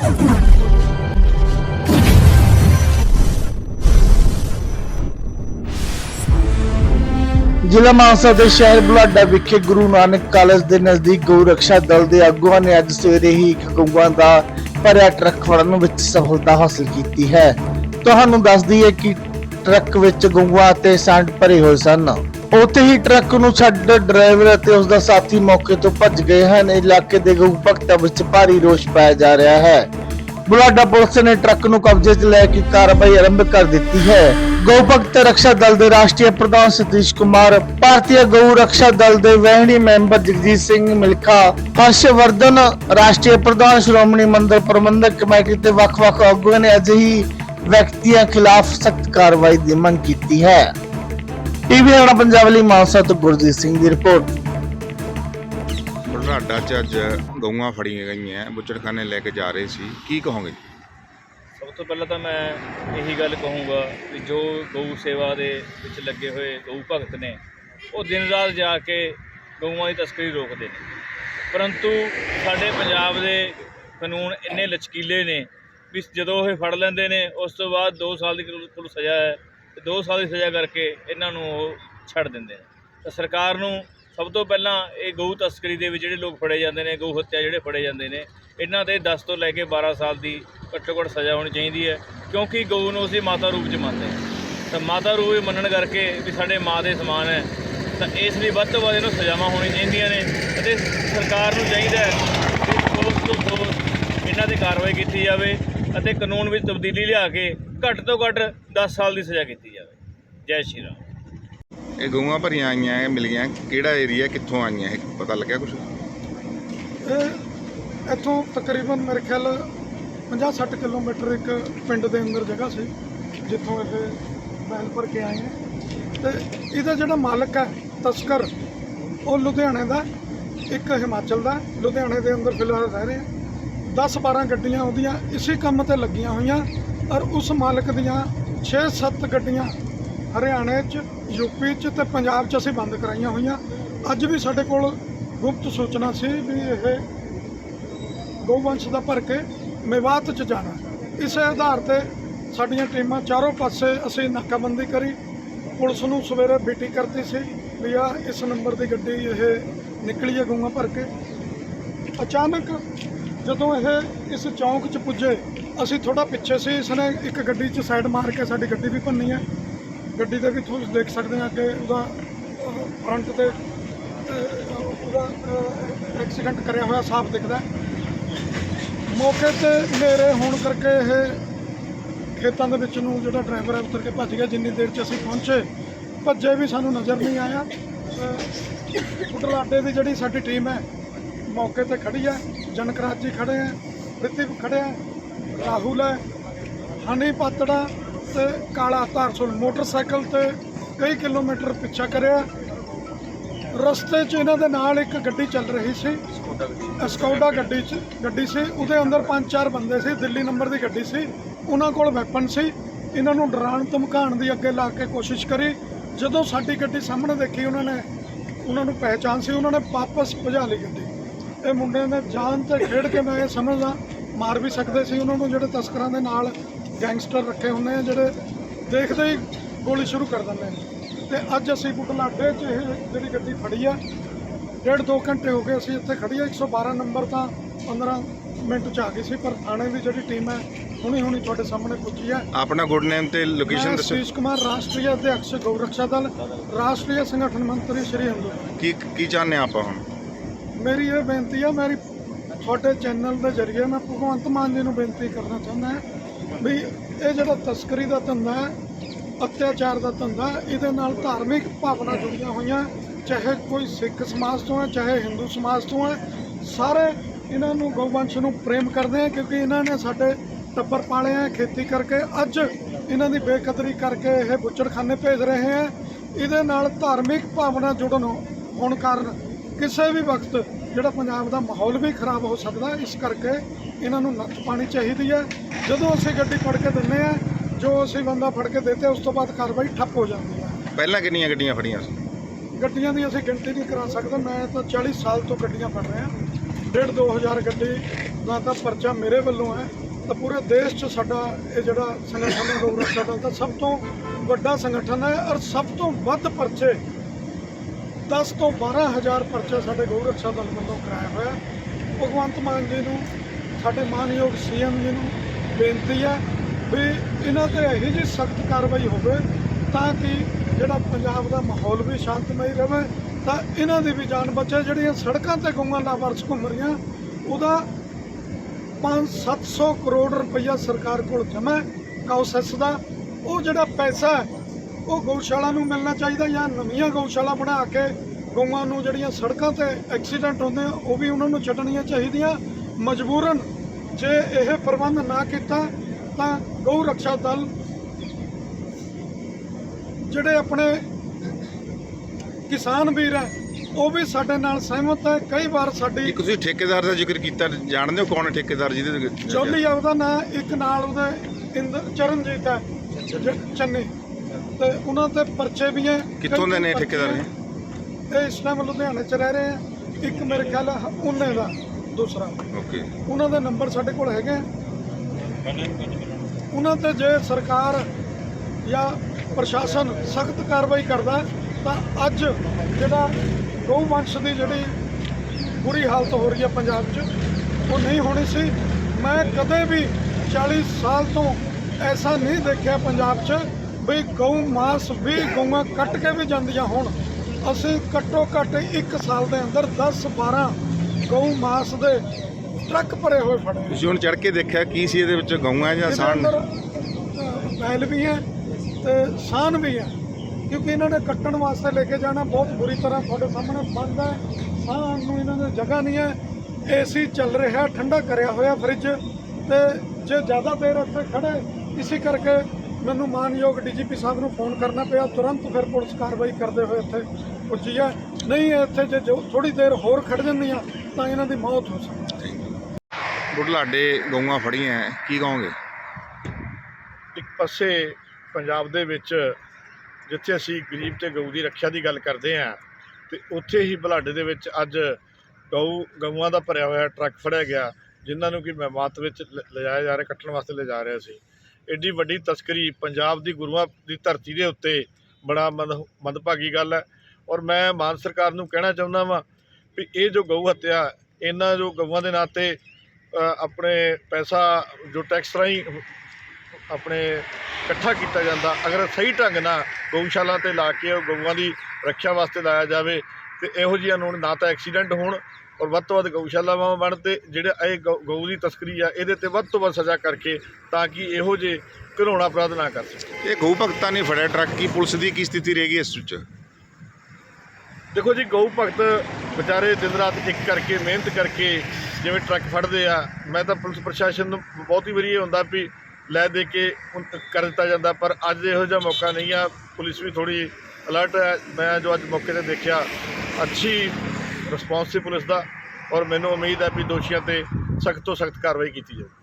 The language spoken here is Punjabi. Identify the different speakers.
Speaker 1: ਜ਼ਿਲ੍ਹਾ ਮਾਨਸਾ ਦੇ ਸ਼ਹਿਰ ਬੁਲਾਡਾ ਵਿਖੇ ਗੁਰੂ ਨਾਨਕ ਕਾਲਜ ਦੇ ਨਜ਼ਦੀਕ ਗਊ ਰੱਖਿਆ ਦਲ ਦੇ ਆਗੂਆਂ ਨੇ ਅੱਜ ਸਵੇਰੇ ਹੀ ਇੱਕ ਗਊਆਂ ਦਾ ਭਰਿਆ ਟਰੱਕ ਫੜਨ ਵਿੱਚ ਸਫਲਤਾ ਹਾਸਲ ਕੀਤੀ ਹੈ। ਤੁਹਾਨੂੰ ਦੱਸਦੀ ਹੈ ਕਿ ਟਰੱਕ ਵਿੱਚ ਗਊਆਂ ਅਤੇ ਸੰਡ ਭਰੇ ਹੋਏ ਸਨ। ਉੱਥੇ ਹੀ ਟਰੱਕ ਨੂੰ ਛੱਡ ਡਰਾਈਵਰ ਅਤੇ ਉਸ ਦਾ ਸਾਥੀ ਮੌਕੇ ਤੋਂ ਭੱਜ ਗਏ ਹਨ। ਇਲਾਕੇ ਦੇ ਗਊ ਭਗਤਾਂ ਵਿੱਚ ਭਾਰੀ ਰੋਸ਼ ਪਾਇਆ ਜਾ ਰਿਹਾ ਹੈ। ਬੁਲਾਡਾ ਪੁਲਿਸ ਨੇ ਟਰੱਕ ਨੂੰ ਕਬਜ਼ੇ 'ਚ ਲੈ ਕੇ ਕਾਰਵਾਈ ਆਰੰਭ ਕਰ ਦਿੱਤੀ ਹੈ। ਗਊ ਭਗਤ ਰੱਖਿਆ ਦਲ ਦੇ ਰਾਸ਼ਟਰੀ ਪ੍ਰਧਾਨ ਸਤੀਸ਼ ਕੁਮਾਰ, ਭਾਰਤੀ ਗਊ ਰੱਖਿਆ ਦਲ ਦੇ ਵਹਿਣੀ ਮੈਂਬਰ ਜਗਜੀਤ ਸਿੰਘ ਮਿਲਖਾ, ਹਰਸ਼ਵਰਧਨ ਰਾਸ਼ਟਰੀ ਪ੍ਰਧਾਨ ਸ਼੍ਰੋਮਣੀ ਮੰਦਰ ਪ੍ਰਬੰਧਕ ਕਮੇਟੀ ਤੇ ਵੱਖ-ਵੱਖ ਆਗੂਆਂ ਨੇ ਅਜਿਹੀ ਵਿਅਕਤੀਆਂ ਖਿਲਾਫ ਸਖਤ ਕਾਰਵਾਈ ਦੀ ਮੰਗ ਕੀਤੀ ਹੈ। ਟੀਵੀ ਹਣਾ ਪੰਜਾਬ ਲਈ ਮਾਨਸਾ ਤੋਂ ਗੁਰਜੀਤ ਸਿੰਘ ਦੀ ਰਿਪੋਰਟ।
Speaker 2: ਬੁਢਲਾਡਾ ਚ ਅੱਜ ਗਊਆਂ ਫੜੀਆਂ ਗਈਆਂ ਬੁੱਚੜਖਾਨੇ ਲੈ ਕੇ ਜਾ ਰਹੇ ਸੀ। ਕੀ ਕਹੋਗੇ?
Speaker 3: ਸਭ ਤੋਂ ਪਹਿਲਾਂ ਤਾਂ ਮੈਂ ਇਹੀ ਗੱਲ ਕਹੂੰਗਾ ਕਿ ਜੋ ਗਊ ਸੇਵਾ ਦੇ ਵਿੱਚ ਲੱਗੇ ਹੋਏ ਗਊ ਭਗਤ ਨੇ ਉਹ ਦਿਨ ਰਾਤ ਜਾ ਕੇ ਗਊਆਂ ਦੀ ਤਸਕਰੀ ਰੋਕਦੇ ਨੇ। ਪਰੰਤੂ ਸਾਡੇ ਪੰਜਾਬ ਦੇ ਕਾਨੂੰਨ ਇੰਨੇ ਲਚਕੀਲੇ ਨੇ ਵੀ ਜਦੋਂ ਇਹ ਫੜ ਲੈਂਦੇ ਨੇ ਉਸ ਤੋਂ ਬਾਅਦ 2 ਸਾਲ ਦੀ ਕੁੱਲ ਸਜ਼ਾ ਹੈ। ਤੇ 2 ਸਾਲ ਦੀ ਸਜ਼ਾ ਕਰਕੇ ਇਹਨਾਂ ਨੂੰ ਉਹ ਛੱਡ ਦਿੰਦੇ ਨੇ ਤਾਂ ਸਰਕਾਰ ਨੂੰ ਸਭ ਤੋਂ ਪਹਿਲਾਂ ਇਹ ਗਊ ਤਸਕਰੀ ਦੇ ਵਿੱਚ ਜਿਹੜੇ ਲੋਕ ਫੜੇ ਜਾਂਦੇ ਨੇ, ਗਊ ਹੱਤਿਆ ਜਿਹੜੇ ਫੜੇ ਜਾਂਦੇ ਨੇ, ਇਹਨਾਂ ਤੇ 10 ਤੋਂ ਲੈ ਕੇ 12 ਸਾਲ ਦੀ ਘੱਟੋ ਘੱਟ ਸਜ਼ਾ ਹੋਣੀ ਚਾਹੀਦੀ ਹੈ, ਕਿਉਂਕਿ ਗਊ ਨੂੰ ਅਸੀਂ ਮਾਤਾ ਰੂਪ 'ਚ ਮੰਨਦੇ ਹਾਂ। ਤਾਂ ਮਾਤਾ ਰੂਪ ਹੀ ਮੰਨਣ ਕਰਕੇ ਵੀ ਸਾਡੇ ਮਾਂ ਦੇ ਸਮਾਨ ਹੈ, ਤਾਂ ਇਸ ਲਈ ਵੱਧ ਤੋਂ ਵੱਧ ਇਹਨੂੰ ਸਜ਼ਾਵਾਂ ਹੋਣੀਆਂ ਚਾਹੀਦੀਆਂ ਨੇ ਅਤੇ ਸਰਕਾਰ ਨੂੰ ਚਾਹੀਦਾ ਹੈ ਕਿ ਠੋਸ ਤੋਂ ਠੋਸ ਇਹਨਾਂ ਤੇ ਕਾਰਵਾਈ ਕੀਤੀ ਜਾਵੇ ਅਤੇ ਕਾਨੂੰਨ ਵਿੱਚ ਤਬਦੀਲੀ ਲਿਆ ਕੇ ਘੱਟ ਤੋਂ ਘੱਟ 10 ਸਾਲ ਦੀ ਸਜ਼ਾ ਕੀਤੀ ਜਾਵੇ। ਜੈ ਸ਼੍ਰੀ ਰਾਮ।
Speaker 2: ਇਹ ਗਊਆਂ ਭਰੀਆਂ ਆਈਆਂ ਇਹ ਮਿਲੀਆਂ ਕਿਹੜਾ ਏਰੀਆ ਕਿੱਥੋਂ ਆਈਆਂ ਇਹ? ਪਤਾ ਲੱਗਿਆ ਕੁਝ
Speaker 4: ਇਹ ਇੱਥੋਂ ਤਕਰੀਬਨ ਮੇਰੇ ਖਿਆਲ 50-60 ਕਿਲੋਮੀਟਰ ਇੱਕ ਪਿੰਡ ਦੇ ਅੰਦਰ ਜਗ੍ਹਾ ਸੀ ਜਿੱਥੋਂ ਇਹ ਬੈਲ ਭਰ ਕੇ ਆਏ ਨੇ ਤੇ ਇਹਦਾ ਜਿਹੜਾ ਮਾਲਕ ਹੈ ਤਸਕਰ ਉਹ ਲੁਧਿਆਣੇ ਦਾ ਇੱਕ ਹਿਮਾਚਲ ਦਾ। ਲੁਧਿਆਣੇ ਦੇ ਅੰਦਰ ਫਿਲਹਾਲ ਰਹਿ ਰਿਹਾ। 10-12 ਗੱਡੀਆਂ ਉਹਦੀਆਂ ਇਸੇ ਕੰਮ ਤੇ ਲੱਗੀਆਂ ਹੋਈਆਂ। ਔਰ ਉਸ ਮਾਲਕ ਦੀਆਂ 6-7 ਗੱਡੀਆਂ ਹਰਿਆਣੇ 'ਚ ਯੂਪੀ 'ਚ ਤੇ ਪੰਜਾਬ 'ਚ ਅਸੀਂ ਬੰਦ ਕਰਾਈਆਂ ਹੋਈਆਂ। ਅੱਜ ਵੀ ਸਾਡੇ ਕੋਲ ਗੁਪਤ ਸੂਚਨਾ ਸੀ ਵੀ ਇਹ ਗਊਵੰਸ਼ ਦਾ ਭਰ ਕੇ ਮੇਵਾਤ 'ਚ ਜਾਣਾ। ਇਸੇ ਆਧਾਰ ਤੇ ਸਾਡੀਆਂ ਟੀਮਾਂ ਚਾਰੋਂ ਪਾਸੇ ਅਸੀਂ ਨਾਕਾਬੰਦੀ ਕਰੀ। ਪੁਲਿਸ ਨੂੰ ਸਵੇਰੇ ਬੀਟੀ ਕਰਤੀ ਸੀ ਵੀ ਆ, ਇਸ ਨੰਬਰ ਦੀ ਗੱਡੀ ਇਹ ਨਿਕਲੀ ਹੈ ਗਊਆਂ ਭਰ ਕੇ। ਅਚਾਨਕ ਜਦੋਂ ਇਹ ਇਸ ਚੌਂਕ 'ਚ ਪੁੱਜੇ ਅਸੀਂ ਥੋੜਾ ਪਿੱਛੇ ਸੀ ਇਸਨੇ ਇੱਕ ਗੱਡੀ 'ਚ ਸਾਈਡ ਮਾਰ ਕੇ ਸਾਡੀ ਗੱਡੀ ਵੀ ਭੰਨੀ ਹੈ। ਗੱਡੀ ਦੇ ਵੀ ਤੁਸੀਂ ਦੇਖ ਸਕਦੇ ਆ ਕਿ ਉਹਦਾ ਫਰੰਟ ਤੇ ਅਹ, ਉਹਦਾ ਐਕਸੀਡੈਂਟ ਕਰਿਆ ਹੋਇਆ ਸਾਫ਼ ਦਿਖਦਾ ਹੈ। ਮੌਕੇ ਤੇ ਹਨੇਰੇ ਹੋਣ ਕਰਕੇ ਇਹ ਖੇਤਾਂ ਦੇ ਵਿੱਚ ਨੂੰ ਜਿਹੜਾ ਡਰਾਈਵਰ ਹੈ ਉਤਰ ਕੇ ਭੱਜ ਗਿਆ। ਜਿੰਨੀ ਦੇਰ 'ਚ ਅਸੀਂ ਪਹੁੰਚੇ ਭੱਜੇ ਵੀ ਸਾਨੂੰ ਨਜ਼ਰ ਨਹੀਂ ਆਇਆ। ਬੁਢਲਾਡੇ ਦੀ ਜਿਹੜੀ ਸਾਡੀ ਟੀਮ ਹੈ ਮੌਕੇ ਤੇ ਖੜੀ ਹੈ। ਜਨਕਰਾਜ ਜੀ ਖੜੇ ਹੈ ਰਿਤਿਕ ਖੜੇ ਹੈ। ਰਾਹੁਲ ਹੈ, ਹਨੀ ਪਾਤੜਾ ਤੇ ਕਾਲਾ ਧਾਰਸੁਲ ਮੋਟਰਸਾਈਕਲ ਤੇ ਕਈ ਕਿਲੋਮੀਟਰ ਪਿੱਛਾ ਕਰਿਆ। ਰਸਤੇ 'ਚ ਇਹਨਾਂ ਦੇ ਨਾਲ ਇੱਕ ਗੱਡੀ ਚੱਲ ਰਹੀ ਸੀ। ਸਕੌਡਾ ਗੱਡੀ 'ਚ, ਗੱਡੀ ਸੀ, ਉਹਦੇ ਅੰਦਰ ਪੰਜ ਚਾਰ ਬੰਦੇ ਸੀ, ਦਿੱਲੀ ਨੰਬਰ ਦੀ ਗੱਡੀ ਸੀ। ਉਹਨਾਂ ਕੋਲ ਵੈਪਨ ਸੀ। ਇਹਨਾਂ ਨੂੰ ਡਰਾਉਣ, ਧਮਕਾਉਣ ਦੀ ਅੱਗੇ ਲਾ ਕੇ ਕੋਸ਼ਿਸ਼ ਕਰੀ। ਜਦੋਂ ਸਾਡੀ ਗੱਡੀ ਸਾਹਮਣੇ ਦੇਖੀ, ਉਹਨਾਂ ਨੇ, ਉਹਨਾਂ ਨੂੰ ਪਹਿਚਾਨ ਸੀ, ਉਹਨਾਂ ਨੇ ਵਾਪਸ ਭਜਾ ਲਈ ਗੱਡੀ। ਇਹ ਮੁੰਡੇ ਨੇ ਜਾਨ ਤੇ ਖੇਡ ਕੇ ਮੈਂ ਇਹ ਸਮਝਦਾ ਮਾਰ ਵੀ ਸਕਦੇ ਸੀ ਉਹਨਾਂ ਨੂੰ ਜਿਹੜੇ ਤਸਕਰਾਂ ਦੇ ਨਾਲ ਗੈਂਗਸਟਰ ਰੱਖੇ ਹੁੰਦੇ ਆ ਜਿਹੜੇ ਦੇਖਦੇ ਹੀ ਗੋਲੀ ਸ਼ੁਰੂ ਕਰ ਦਿੰਦੇ ਨੇ ਤੇ ਅੱਜ ਅਸੀਂ ਬੁਟਲਾਡੇ 'ਚ ਇਹ ਜਿਹੜੀ ਗੱਡੀ ਫੜੀ ਆ ਡੇਢ ਦੋ ਘੰਟੇ ਹੋ ਗਏ ਅਸੀਂ ਇੱਥੇ ਖੜੀ ਆ 112 ਨੰਬਰ ਤਾਂ 15 ਮਿੰਟ 'ਚ ਆ ਗਈ ਸੀ ਪਰ ਥਾਣੇ ਦੀ ਜਿਹੜੀ ਟੀਮ ਹੈ ਹੁਣੀ ਹੁਣੀ ਤੁਹਾਡੇ ਸਾਹਮਣੇ ਪੁੱਜੀ ਹੈ।
Speaker 2: ਆਪਣਾ ਗੁੱਡ ਨੇਮ ਤੇ ਲੋਕੇਸ਼ਨ ਦੱਸੋ।
Speaker 4: ਅਸ਼ੀਸ਼ ਕੁਮਾਰ ਰਾਸ਼ਟਰੀ ਅਧਿਆਕਸ਼ ਗਊ ਰੱਖਿਆ ਦਲ ਰਾਸ਼ਟਰੀ ਸੰਗਠਨ ਮੰਤਰੀ ਸ਼੍ਰੀ ਹਿੰਦੂ।
Speaker 2: ਕੀ ਕੀ ਚਾਹੁੰਦੇ ਆਪਾਂ ਹੁਣ?
Speaker 4: ਮੇਰੀ ਇਹ ਬੇਨਤੀ ਆ ਮੇਰੀ ਤੁਹਾਡੇ ਚੈਨਲ ਦੇ ਜ਼ਰੀਏ ਮੈਂ ਭਗਵੰਤ ਮਾਨ ਜੀ ਨੂੰ ਬੇਨਤੀ ਕਰਨਾ ਚਾਹੁੰਦਾ ਵੀ ਇਹ ਜਿਹੜਾ ਤਸਕਰੀ ਦਾ ਧੰਦਾ ਹੈ, ਅਤਿਆਚਾਰ ਦਾ ਧੰਦਾ ਇਹਦੇ ਨਾਲ ਧਾਰਮਿਕ ਭਾਵਨਾ ਜੁੜੀਆਂ ਹੋਈਆਂ, ਚਾਹੇ ਕੋਈ ਸਿੱਖ ਸਮਾਜ ਤੋਂ ਹੈ, ਚਾਹੇ ਹਿੰਦੂ ਸਮਾਜ ਤੋਂ ਹੈ, ਸਾਰੇ ਇਹਨਾਂ ਨੂੰ ਗਊਵੰਸ਼ ਨੂੰ ਪ੍ਰੇਮ ਕਰਦੇ ਆ ਕਿਉਂਕਿ ਇਹਨਾਂ ਨੇ ਸਾਡੇ ਟੱਬਰ ਪਾਲੇ ਆ, ਖੇਤੀ ਕਰਕੇ ਅੱਜ ਇਹਨਾਂ ਦੀ ਬੇਕਦਰੀ ਕਰਕੇ ਇਹ ਬੁੱਚੜਖਾਨੇ ਭੇਜ ਰਹੇ ਆ। ਇਹਦੇ ਨਾਲ ਧਾਰਮਿਕ ਭਾਵਨਾ ਜੁੜਨ ਹੋਣ ਕਾਰਨ ਕਿਸੇ ਵੀ ਵਕਤ ਜਿਹੜਾ ਪੰਜਾਬ ਦਾ ਮਾਹੌਲ ਵੀ ਖਰਾਬ ਹੋ ਸਕਦਾ ਇਸ ਕਰਕੇ ਇਹਨਾਂ ਨੂੰ ਨੱਥ ਪਾਣੀ ਚਾਹੀਦੀ ਹੈ। ਜਦੋਂ ਅਸੀਂ ਗੱਡੀ ਫੜ ਕੇ ਦਿੰਨੇ ਆ ਜੋ ਅਸੀਂ ਬੰਦਾ ਫੜ ਕੇ ਦਿੱਤੇ ਉਸ ਤੋਂ ਬਾਅਦ ਕਾਰਵਾਈ ਠੱਪ ਹੋ ਜਾਂਦੀ ਹੈ।
Speaker 2: ਪਹਿਲਾਂ ਕਿੰਨੀਆਂ ਗੱਡੀਆਂ ਫੜੀਆਂ ਸੀ?
Speaker 4: ਗੱਡੀਆਂ ਦੀ ਅਸੀਂ ਗਿਣਤੀ ਨਹੀਂ ਕਰਾ ਸਕਦੇ। ਮੈਂ ਤਾਂ 40 ਸਾਲ ਤੋਂ ਗੱਡੀਆਂ ਫੜ ਰਿਹਾ। ਡੇਢ 2000 ਗੱਡੀ ਨਾ ਤਾਂ ਪਰਚਾ ਮੇਰੇ ਵੱਲੋਂ ਹੈ। ਤਾਂ ਪੂਰੇ ਦੇਸ਼ 'ਚ ਸਾਡਾ ਇਹ ਜਿਹੜਾ ਸੰਗਠਨ ਹੈ ਰੱਖਿਆ ਦਲ ਦਾ ਸਭ ਤੋਂ ਵੱਡਾ ਸੰਗਠਨ ਹੈ ਔਰ ਸਭ ਤੋਂ ਵੱਧ ਪਰਚੇ 10 ਤੋਂ 12 ਹਜ਼ਾਰ ਪਰਚਾ ਸਾਡੇ ਗਊ ਰੱਖਿਆ ਦਲ ਵੱਲੋਂ ਕਰਾਇਆ ਹੋਇਆ। ਭਗਵੰਤ ਮਾਨ ਜੀ ਨੂੰ, ਸਾਡੇ ਮਾਨਯੋਗ ਸੀਐਮ ਜੀ ਨੂੰ ਬੇਨਤੀ ਹੈ ਵੀ ਇਹਨਾਂ ਤੇ ਇਹੋ ਜਿਹੀ ਸਖਤ ਕਾਰਵਾਈ ਹੋਵੇ ਤਾਂ ਕਿ ਜਿਹੜਾ ਪੰਜਾਬ ਦਾ ਮਾਹੌਲ ਵੀ ਸ਼ਾਂਤਮਈ ਰਹੇ, ਤਾਂ ਇਹਨਾਂ ਦੀ ਵੀ ਜਾਨ ਬਚੇ। ਜਿਹੜੀਆਂ ਸੜਕਾਂ ਤੇ ਗਊਆਂ ਲਾਵਾਰਸ ਘੁੰਮ ਰਹੀਆਂ, ਉਹਦਾ 5-700 ਕਰੋੜ ਰੁਪਈਆ ਸਰਕਾਰ ਕੋਲ ਜਮ੍ਹਾਂ ਹੈ। ਦਾ, ਉਹ ਜਿਹੜਾ ਪੈਸਾ ਉਹ ਗਊਸ਼ਾਲਾ ਨੂੰ ਮਿਲਣਾ ਚਾਹੀਦਾ ਜਾਂ ਨਵੀਆਂ ਗਊਸ਼ਾਲਾ ਬਣਾ ਕੇ ਗਊਆਂ ਨੂੰ ਜਿਹੜੀਆਂ ਸੜਕਾਂ ਤੇ ਐਕਸੀਡੈਂਟ ਹੁੰਦੇ ਆ ਉਹ ਵੀ ਉਹਨਾਂ ਨੂੰ ਛੱਡਣੀਆਂ ਚਾਹੀਦੀਆਂ। ਮਜਬੂਰਨ ਜੇ ਇਹ ਪ੍ਰਬੰਧ ਨਾ ਕੀਤਾ ਤਾਂ ਗਊ ਰੱਖਿਆ ਦਲ ਜਿਹੜੇ ਆਪਣੇ ਕਿਸਾਨ ਵੀਰ ਹੈ ਉਹ ਵੀ ਸਾਡੇ ਨਾਲ ਸਹਿਮਤ ਹੈ ਕਈ ਵਾਰ ਸਾਡੀ
Speaker 2: ਤੁਸੀਂ ਠੇਕੇਦਾਰ ਦਾ ਜ਼ਿਕਰ ਕੀਤਾ ਜਾਣਦੇ ਹੋ ਕੌਣ ਹੈ ਠੇਕੇਦਾਰ ਜਿਹਦੇ
Speaker 4: ਚੋਲੀ ਆ ਉਹਦਾ ਨਾਂ ਇੱਕ ਨਾਲ ਉਹਦੇ ਇੰਦਰ ਚਰਨਜੀਤ ਹੈ ਚੰਨੀ। ਤੇ ਉਹਨਾਂ ਤੇ ਪਰਚੇ ਵੀ ਹੈ
Speaker 2: ਕਿੱਥੋਂ ਦੇ ਨੇ ਠੇਕੇਦਾਰ ਇਹ?
Speaker 4: ਇਹ ਇਸ ਟਾਈਮ ਲੁਧਿਆਣੇ ਚ ਰਹਿ ਰਹੇ ਆ ਇੱਕ ਮੇਰੇ ਖਿਆਲ ਉਹਨੇ ਦਾ ਦੂਸਰਾ।
Speaker 2: ਓਕੇ।
Speaker 4: ਉਹਨਾਂ ਦੇ ਨੰਬਰ ਸਾਡੇ ਕੋਲ ਹੈਗੇ ਆ ਉਹਨਾਂ ਤੇ ਜੇ ਸਰਕਾਰ ਜਾਂ ਪ੍ਰਸ਼ਾਸਨ ਸਖਤ ਕਾਰਵਾਈ ਕਰਦਾ ਤਾਂ ਅੱਜ ਜਿਹੜਾ ਗਊ ਵੰਸ਼ ਦੀ ਜਿਹੜੀ ਬੁਰੀ ਹਾਲਤ ਹੋ ਰਹੀ ਹੈ ਪੰਜਾਬ 'ਚ ਉਹ ਨਹੀਂ ਹੋਣੀ ਸੀ। ਮੈਂ ਕਦੇ ਵੀ 40 ਸਾਲ ਤੋਂ ਐਸਾ ਨਹੀਂ ਦੇਖਿਆ ਪੰਜਾਬ 'ਚ ਵੀ ਗਊ ਮਾਸ ਵੀ ਗਊਆਂ ਕੱਟ ਕੇ ਵੀ ਜਾਂਦੀਆਂ ਹੋਣ। ਅਸੀਂ ਘੱਟੋ ਘੱਟ 1 ਸਾਲ ਦੇ ਅੰਦਰ 10 12 ਗਊ ਮਾਸ ਦੇ ਟਰੱਕ ਭਰੇ ਹੋਏ ਫੜੇ
Speaker 2: ਤੁਸੀਂ ਹੁਣ ਚੜ ਕੇ ਦੇਖਿਆ ਕੀ ਸੀ ਇਹਦੇ ਵਿੱਚ ਗਊਆਂ ਜਾਂ ਸਾਣ
Speaker 4: ਬੈਲ ਵੀ ਹੈ ਤੇ ਸਾਨ ਵੀ ਹੈ। ਕਿਉਂਕਿ ਇਹਨਾਂ ਨੇ ਕੱਟਣ ਵਾਸਤੇ ਲੈ ਕੇ ਜਾਣਾ ਬਹੁਤ ਬੁਰੀ ਤਰ੍ਹਾਂ ਤੁਹਾਡੇ ਸਾਹਮਣੇ ਬੰਦ ਹੈ। ਸਾਨ ਨੂੰ ਇਹਨਾਂ ਦੀ ਜਗ੍ਹਾ ਨਹੀਂ ਹੈ। ਏਸੀ ਚੱਲ ਰਿਹਾ ਠੰਡਾ ਕਰਿਆ ਹੋਇਆ ਫ੍ਰਿਜ ਤੇ ਜੇ ਜ਼ਿਆਦਾ ਦੇਰ ਇੱਥੇ ਖੜੇ ਇਸੇ ਕਰਕੇ ਮੈਨੂੰ ਮਾਨਯੋਗ ਡੀਜੀਪੀ ਸਾਹਿਬ ਨੂੰ ਫੋਨ ਕਰਨਾ ਪਿਆ ਤੁਰੰਤ ਫਿਰ ਪੁਲਿਸ ਕਾਰਵਾਈ ਕਰਦੇ ਹੋਏ ਇੱਥੇ ਪੁੱਜੀ ਹੈ ਨਹੀਂ ਇੱਥੇ ਜੇ ਥੋੜੀ ਦੇਰ ਹੋਰ ਖੜ ਜਾਂਦੀਆਂ ਤਾਂ ਇਹਨਾਂ ਦੀ ਮੌਤ ਹੋ ਸਕਦੀ
Speaker 2: ਬੁਢਲਾਡੇ ਗਊਆਂ ਫੜੀਆਂ ਕੀ ਕਹੋਗੇ?
Speaker 5: ਇੱਕ ਪਾਸੇ ਪੰਜਾਬ ਦੇ ਵਿੱਚ ਜਿੱਥੇ ਅਸੀਂ ਗਰੀਬ ਤੇ ਗਊ ਦੀ ਰੱਖਿਆ ਦੀ ਗੱਲ ਕਰਦੇ ਹਾਂ ਤੇ ਉੱਥੇ ਹੀ ਬਲਾਡੇ ਦੇ ਵਿੱਚ ਅੱਜ ਗਊ ਗਊਆਂ ਦਾ ਭਰਿਆ ਹੋਇਆ ਟਰੱਕ ਫੜਿਆ ਗਿਆ ਜਿਨ੍ਹਾਂ ਨੂੰ ਕਿ ਮਹਿਮਾਤ ਵਿੱਚ ਲ- ਲਿਜਾਇਆ ਜਾ ਰਿਹਾ ਕੱਟਣ ਵਾਸਤੇ ਲਿਜਾ ਰਿਹਾ ਸੀ। ਐਡੀ ਵੱਡੀ ਤਸਕਰੀ ਪੰਜਾਬ ਦੀ ਗੁਰੂਆਂ ਦੀ ਧਰਤੀ ਦੇ ਉੱਤੇ ਬੜਾ ਮੰਦ ਮੰਦਭਾਗੀ ਗੱਲ ਹੈ। ਔਰ ਮੈਂ ਮਾਨ ਸਰਕਾਰ ਨੂੰ ਕਹਿਣਾ ਚਾਹੁੰਦਾ ਵਾਂ ਵੀ ਇਹ ਜੋ ਗਊ ਹੱਤਿਆ, ਇਹਨਾਂ ਜੋ ਗਊਆਂ ਦੇ ਨਾਂ ਤੇ ਆਪਣੇ ਪੈਸਾ ਜੋ ਟੈਕਸ ਰਾਹੀਂ ਆਪਣੇ ਇਕੱਠਾ ਕੀਤਾ ਜਾਂਦਾ, ਅਗਰ ਸਹੀ ਢੰਗ ਨਾਲ ਗਊਸ਼ਾਲਾ ਤੇ ਲਾ ਕੇ ਉਹ ਗਊਆਂ ਦੀ ਰੱਖਿਆ ਵਾਸਤੇ ਲਾਇਆ ਜਾਵੇ ਤੇ ਇਹੋ ਜਿਹੀਆਂ ਨੂੰ ਨਾ ਤਾਂ ਐਕਸੀਡੈਂਟ ਹੋਣ ਔਰ ਵੱਧ ਤੋਂ ਵੱਧ ਗਊਸ਼ਾਲਾਵਾਂ ਬਣ ਤੇ ਜਿਹੜਾ ਇਹ ਗਊ ਦੀ ਤਸਕਰੀ ਆ ਇਹਦੇ ਤੇ ਵੱਧ ਤੋਂ ਵੱਧ ਸਜ਼ਾ ਕਰਕੇ ਤਾਂ ਕਿ ਇਹੋ ਜਿਹੇ ਘਿਨੌਣਾ ਅਪਰਾਧ ਨਾ ਕਰ ਸਕਣ।
Speaker 2: ਇਹ ਗਊ ਭਗਤਾਂ ਨੇ ਫੜਿਆ ਟਰੱਕ ਕੀ ਪੁਲਿਸ ਦੀ ਕੀ ਸਥਿਤੀ ਰਹੇਗੀ ਇਸ ਵਿੱਚ?
Speaker 5: ਦੇਖੋ ਜੀ ਗਊ ਭਗਤ ਵਿਚਾਰੇ ਦਿਨ ਰਾਤ ਇੱਕ ਕਰਕੇ ਮਿਹਨਤ ਕਰਕੇ ਜਿਵੇਂ ਟਰੱਕ ਫੜਦੇ ਆ ਮੈਂ ਤਾਂ ਪੁਲਿਸ ਪ੍ਰਸ਼ਾਸਨ ਨੂੰ ਬਹੁਤੀ ਵਾਰੀ ਇਹ ਹੁੰਦਾ ਵੀ ਲੈ ਦੇ ਕੇ ਕਰ ਦਿੱਤਾ ਜਾਂਦਾ ਪਰ ਅੱਜ ਇਹੋ ਜਿਹਾ ਮੌਕਾ ਨਹੀਂ ਆ। ਪੁਲਿਸ ਵੀ ਥੋੜੀ ਅਲਰਟ ਹੈ। ਮੈਂ ਜੋ ਅੱਜ ਮੌਕੇ ਤੇ ਦੇਖਿਆ ਅੱਛੀ ਰਿਸਪੌਂਸ ਸੀ ਪੁਲਿਸ ਦਾ ਔਰ ਮੈਨੂੰ ਉਮੀਦ ਹੈ ਵੀ ਦੋਸ਼ੀਆਂ ਤੇ ਸਖਤ ਤੋਂ ਸਖਤ ਕਾਰਵਾਈ ਕੀਤੀ ਜਾਵੇ